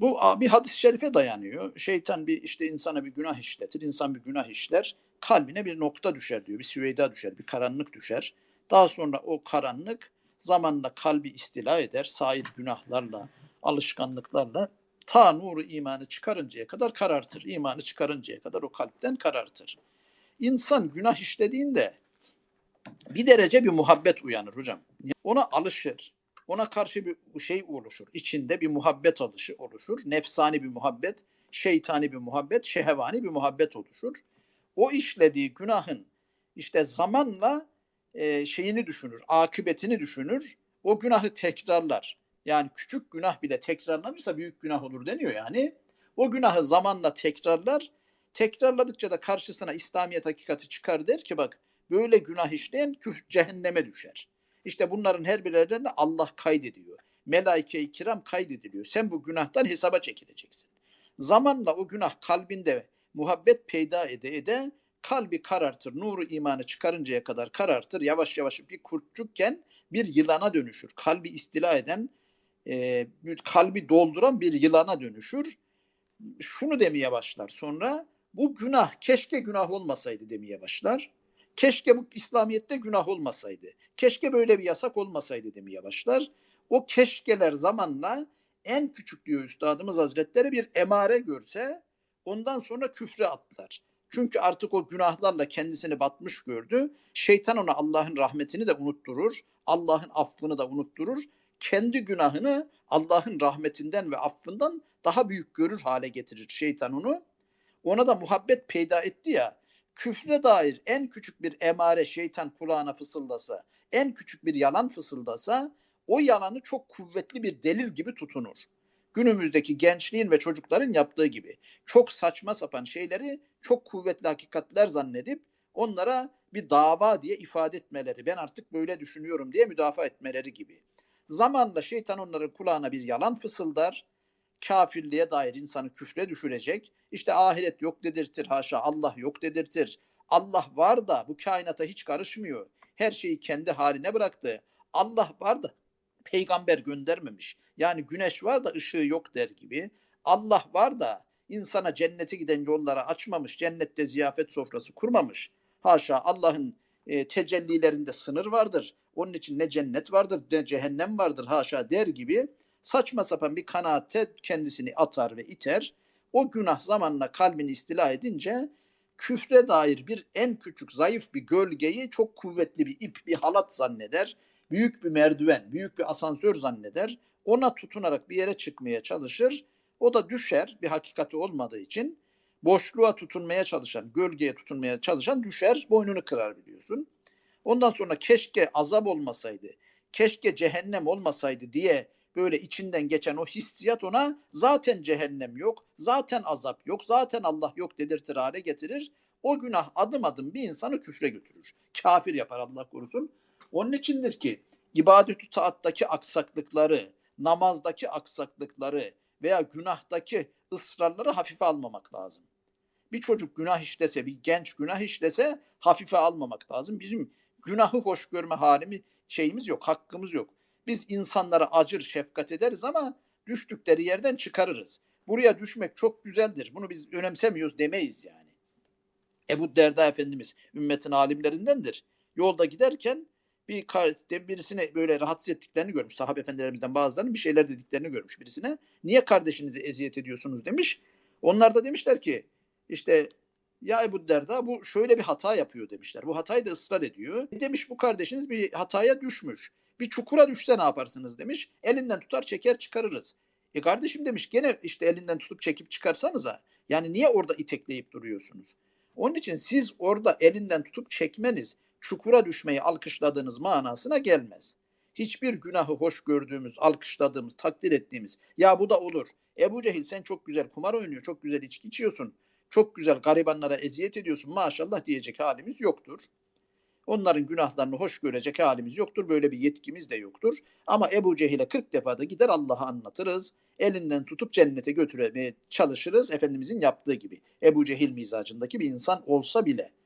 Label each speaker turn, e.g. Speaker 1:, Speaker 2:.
Speaker 1: Bu bir hadis-i şerife dayanıyor. Şeytan bir işte insana bir günah işletir, insan bir günah işler, kalbine bir nokta düşer diyor, bir süveyda düşer, bir karanlık düşer. Daha sonra o karanlık zamanla kalbi istila eder, sair günahlarla, alışkanlıklarla ta nuru imanı çıkarıncaya kadar karartır. İmanı çıkarıncaya kadar o kalpten karartır. İnsan günah işlediğinde bir derece bir muhabbet uyanır hocam. Ona alışır. Ona karşı bir şey oluşur. İçinde bir muhabbet alışı oluşur. Nefsani bir muhabbet, şeytani bir muhabbet, şehvani bir muhabbet oluşur. O işlediği günahın işte zamanla e, şeyini düşünür, akıbetini düşünür. O günahı tekrarlar. Yani küçük günah bile tekrarlanırsa büyük günah olur deniyor yani. O günahı zamanla tekrarlar. Tekrarladıkça da karşısına İslamiyet hakikati çıkar der ki bak böyle günah işleyen küf cehenneme düşer. İşte bunların her birlerine Allah kaydediyor. Melaike-i kiram kaydediliyor. Sen bu günahtan hesaba çekileceksin. Zamanla o günah kalbinde muhabbet peyda ede ede kalbi karartır. Nuru imanı çıkarıncaya kadar karartır. Yavaş yavaş bir kurtçukken bir yılana dönüşür. Kalbi istila eden, e, kalbi dolduran bir yılana dönüşür. Şunu demeye başlar sonra. Bu günah keşke günah olmasaydı demeye başlar. Keşke bu İslamiyet'te günah olmasaydı. Keşke böyle bir yasak olmasaydı demeye başlar. O keşkeler zamanla en küçük diyor Üstadımız Hazretleri bir emare görse ondan sonra küfre atlar. Çünkü artık o günahlarla kendisini batmış gördü. Şeytan ona Allah'ın rahmetini de unutturur. Allah'ın affını da unutturur. Kendi günahını Allah'ın rahmetinden ve affından daha büyük görür hale getirir şeytan onu. Ona da muhabbet peyda etti ya küfre dair en küçük bir emare şeytan kulağına fısıldasa, en küçük bir yalan fısıldasa o yalanı çok kuvvetli bir delil gibi tutunur. Günümüzdeki gençliğin ve çocukların yaptığı gibi çok saçma sapan şeyleri çok kuvvetli hakikatler zannedip onlara bir dava diye ifade etmeleri, ben artık böyle düşünüyorum diye müdafaa etmeleri gibi. Zamanla şeytan onların kulağına bir yalan fısıldar, kafirliğe dair insanı küfre düşürecek. İşte ahiret yok dedirtir haşa Allah yok dedirtir. Allah var da bu kainata hiç karışmıyor. Her şeyi kendi haline bıraktı. Allah var da peygamber göndermemiş. Yani güneş var da ışığı yok der gibi. Allah var da insana cennete giden yolları açmamış. Cennette ziyafet sofrası kurmamış. Haşa Allah'ın e, tecellilerinde sınır vardır. Onun için ne cennet vardır ne cehennem vardır haşa der gibi saçma sapan bir kanaate kendisini atar ve iter. O günah zamanla kalbini istila edince küfre dair bir en küçük zayıf bir gölgeyi çok kuvvetli bir ip, bir halat zanneder. Büyük bir merdiven, büyük bir asansör zanneder. Ona tutunarak bir yere çıkmaya çalışır. O da düşer bir hakikati olmadığı için. Boşluğa tutunmaya çalışan, gölgeye tutunmaya çalışan düşer, boynunu kırar biliyorsun. Ondan sonra keşke azap olmasaydı, keşke cehennem olmasaydı diye böyle içinden geçen o hissiyat ona zaten cehennem yok, zaten azap yok, zaten Allah yok dedirtir hale getirir. O günah adım adım bir insanı küfre götürür. Kafir yapar Allah korusun. Onun içindir ki ibadet-ü taattaki aksaklıkları, namazdaki aksaklıkları veya günahtaki ısrarları hafife almamak lazım. Bir çocuk günah işlese, bir genç günah işlese hafife almamak lazım. Bizim günahı hoş görme halimiz şeyimiz yok, hakkımız yok. Biz insanlara acır, şefkat ederiz ama düştükleri yerden çıkarırız. Buraya düşmek çok güzeldir. Bunu biz önemsemiyoruz demeyiz yani. Ebu Derda Efendimiz ümmetin alimlerindendir. Yolda giderken bir birisine böyle rahatsız ettiklerini görmüş. Sahabe efendilerimizden bazılarının bir şeyler dediklerini görmüş birisine. Niye kardeşinizi eziyet ediyorsunuz demiş. Onlar da demişler ki işte ya Ebu Derda bu şöyle bir hata yapıyor demişler. Bu hatayı da ısrar ediyor. Demiş bu kardeşiniz bir hataya düşmüş. Bir çukura düşse ne yaparsınız demiş. Elinden tutar çeker çıkarırız. E kardeşim demiş gene işte elinden tutup çekip çıkarsanıza. Yani niye orada itekleyip duruyorsunuz? Onun için siz orada elinden tutup çekmeniz çukura düşmeyi alkışladığınız manasına gelmez. Hiçbir günahı hoş gördüğümüz, alkışladığımız, takdir ettiğimiz ya bu da olur. Ebu Cehil sen çok güzel kumar oynuyor, çok güzel içki içiyorsun, çok güzel garibanlara eziyet ediyorsun maşallah diyecek halimiz yoktur. Onların günahlarını hoş görecek halimiz yoktur. Böyle bir yetkimiz de yoktur. Ama Ebu Cehil'e 40 defa da gider Allah'a anlatırız. Elinden tutup cennete götürmeye çalışırız. Efendimizin yaptığı gibi. Ebu Cehil mizacındaki bir insan olsa bile.